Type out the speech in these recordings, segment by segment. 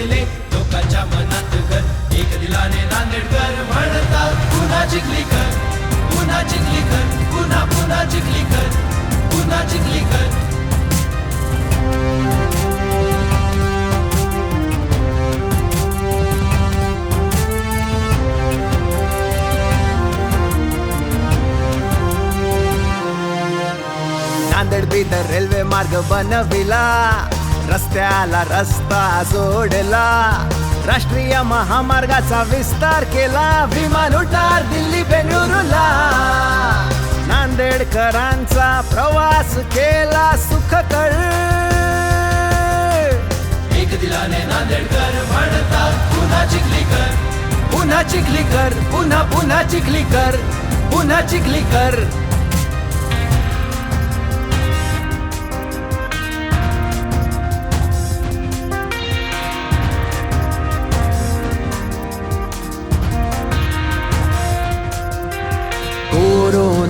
केले. लोकांच्या मनात घर. एक दिलाने नांदेडकर म्हणतात पुन्हा चिखलीकर पुन्हा चिखलीकर पुन्हा पुन्हा चिखलीकर पुन्हा चिखलीकर नांदेड बिदर रेल्वे मार्ग बनविला. रस्त्याला रस्ता जोडला. राष्ट्रीय महामार्गाचा विस्तार केला. विमान उड्डाण दिल्ली बेंगळुरूला. नांदेडकरांचा प्रवास केला सुखकर एक दिलाने नांदेडकर म्हणतात पुन्हा चिखलीकर पुन्हा चिखलीकर पुन्हा पुन्हा चिखलीकर पुन्हा चिखलीकर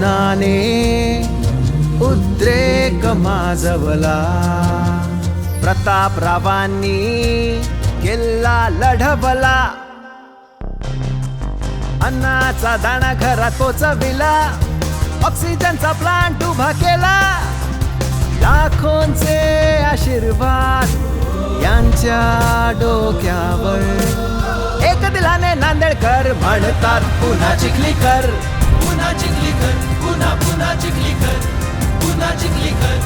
मनाने उद्रेक माजवला. प्रतापरावांनी किल्ला लढवला. अन्नाचा दाणा घरात पोचविला ऑक्सिजनचा प्लांट उभा केला. लाखोंचे आशीर्वाद यांच्या डोक्यावर. एक दिलाने नांदेडकर म्हणतात पुन्हा चिखलीकर. पुन्हा जिंकली कर पुन्हा पुन्हा जिंकली कर पुन्हा जिंकली कर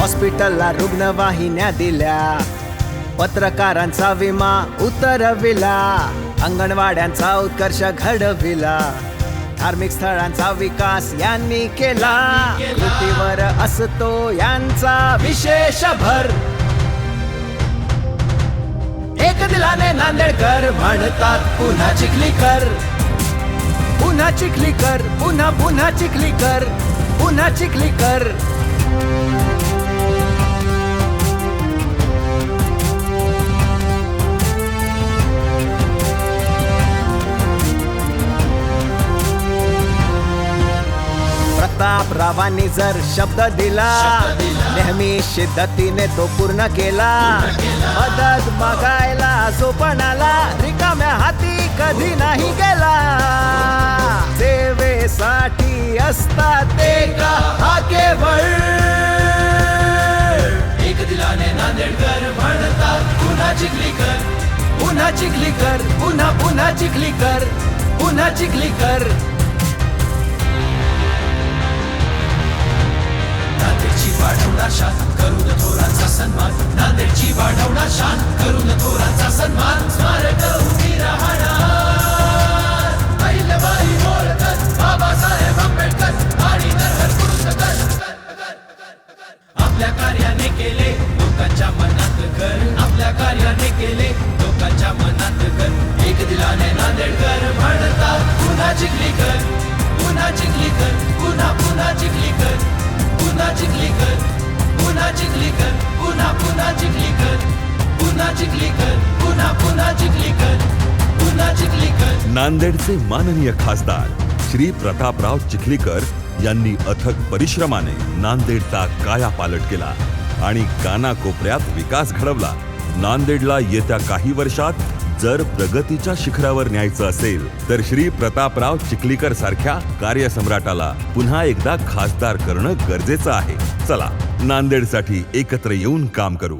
हॉस्पिटलला रुग्णवाहिन्या दिल्या. पत्रकारांचा विमा उतरविला अंगणवाड्यांचा उत्कर्ष घडविला. धार्मिक स्थळांचा विकास यांनी केला. कृतीवर असतो यांचा विशेष भर. एक दिलाने नांदेडकर म्हणतात पुन्हा चिखलीकर पुन्हा चिखलीकर पुन्हा पुन्हा चिखलीकर पुन्हा चिखलीकर प्रतापरावांनी जर शब्द दिला नेहमी शिद्धतीने तो पूर्ण केला. मदत मागायला जो आला रिकाम्या हाती कधी नाही गेला. सेवेसाठी असतात ते का हा केवळ एक दिलाने नांदेडकर म्हणतात पुन्हा चिखलीकर पुन्हा चिखलीकर पुन्हा पुन्हा चिखलीकर पुन्हा चिखलीकर कर. वाढवणार करून थोरांचा सन्मान. नांदेडची वाढवणार शान. करून थोरांचा सन्मान. स्मारक उभी राहणार. अहिल्याबाई होळकर बाबासाहेब आंबेडकर आणि नरहर कुरुंदकर आपल्या पुन्हा पुन्हा पुन्हा पुन्हा पुन्हा पुन्हा नांदेडचे माननीय खासदार श्री प्रतापराव चिखलीकर यांनी अथक परिश्रमाने नांदेडचा कायापालट केला आणि कानाकोपऱ्यात विकास घडवला. नांदेडला येत्या काही वर्षात जर प्रगतीच्या शिखरावर न्यायचं असेल तर श्री प्रतापराव चिखलीकर सारख्या कार्यसम्राटाला पुन्हा एकदा खासदार करणं गरजेचं आहे. चला नांदेडसाठी एकत्र येऊन काम करू.